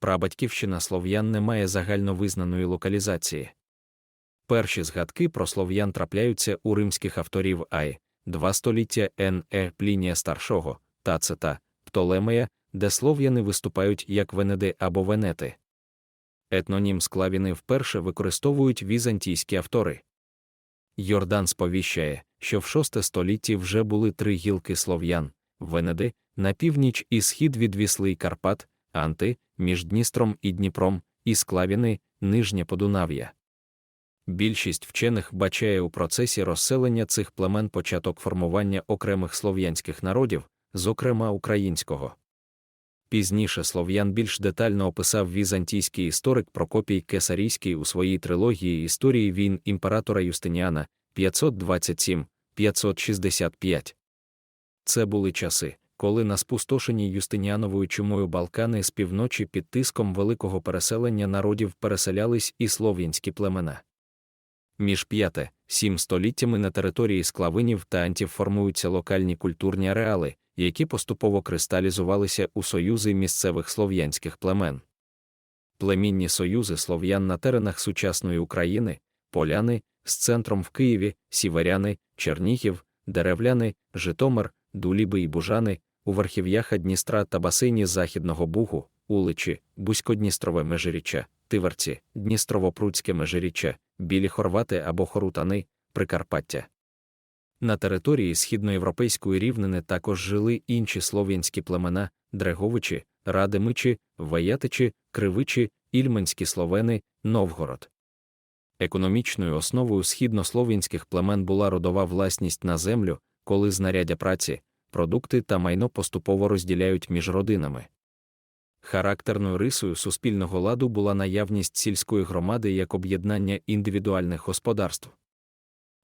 прабатьківщина слов'ян не має загальновизнаної локалізації. Перші згадки про слов'ян трапляються у римських авторів Ай, два століття Н.Е. Плінія Старшого, Тацита, Птолемея, де слов'яни виступають як венеди або венети. Етнонім склавіни вперше використовують візантійські автори. Йордан сповіщає, що в VI столітті вже були три гілки слов'ян Венеди, на північ і схід від Вісли Карпат, Анти, між Дністром і Дніпром, і Склавіни, Нижнє Подунав'я. Більшість вчених бачає у процесі розселення цих племен початок формування окремих слов'янських народів, зокрема українського. Пізніше слов'ян більш детально описав візантійський історик Прокопій Кесарійський у своїй трилогії історії війн імператора Юстиніана 527-565. Це були часи, коли на спустошеній Юстиніановою чумою Балкани з півночі під тиском великого переселення народів переселялись і слов'янські племена. Між 5-7 століттями на території склавинів та антів формуються локальні культурні ареали, які поступово кристалізувалися у союзи місцевих слов'янських племен. Племінні союзи слов'ян на теренах сучасної України, поляни, з центром в Києві, сіверяни, Чернігів, деревляни, Житомир, Дуліби і Бужани, у верхів'ях Дністра та басейні Західного Бугу, Уличі, Бузькодністрове межиріччя, Тиверці, Дністрово-Пруцьке межиріччя, Білі Хорвати або Хорутани, Прикарпаття. На території східноєвропейської рівнини також жили інші слов'янські племена Дреговичі, Радимичі, Ваятичі, Кривичі, Ільменські словени, Новгород. Економічною основою східнослов'янських племен була родова власність на землю, коли знаряддя праці, продукти та майно поступово розділяють між родинами. Характерною рисою суспільного ладу була наявність сільської громади як об'єднання індивідуальних господарств.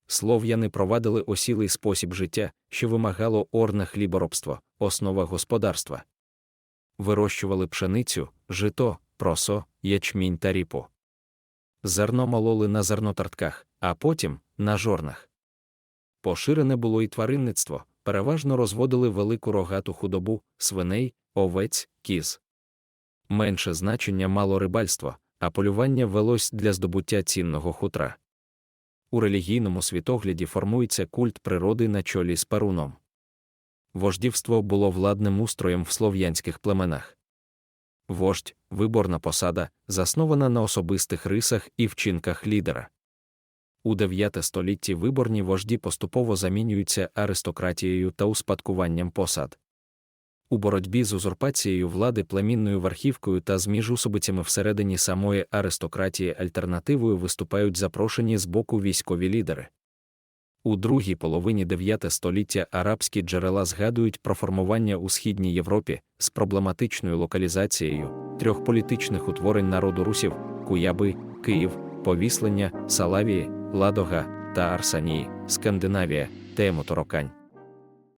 Слов'яни провадили осілий спосіб життя, що вимагало орне хліборобство, основа господарства. Вирощували пшеницю, жито, просо, ячмінь та ріпу. Зерно мололи на зернотартках, а потім на жорнах. Поширене було і тваринництво, переважно розводили велику рогату худобу, свиней, овець, кіз. Менше значення мало рибальство, а полювання велось для здобуття цінного хутра. У релігійному світогляді формується культ природи на чолі з паруном. Вождівство було владним устроєм в слов'янських племенах. Вождь, виборна посада, заснована на особистих рисах і вчинках лідера. У 9 столітті виборні вожді поступово замінюються аристократією та успадкуванням посад. У боротьбі з узурпацією влади племінною верхівкою та з міжусобицями всередині самої аристократії альтернативою виступають запрошені з боку військові лідери. У другій половині 9 століття арабські джерела згадують про формування у Східній Європі з проблематичною локалізацією трьох політичних утворень народу русів Куяби, Київ, Повіслення, Салавії, Ладога та Арсанії, Скандинавія, Темоторокань.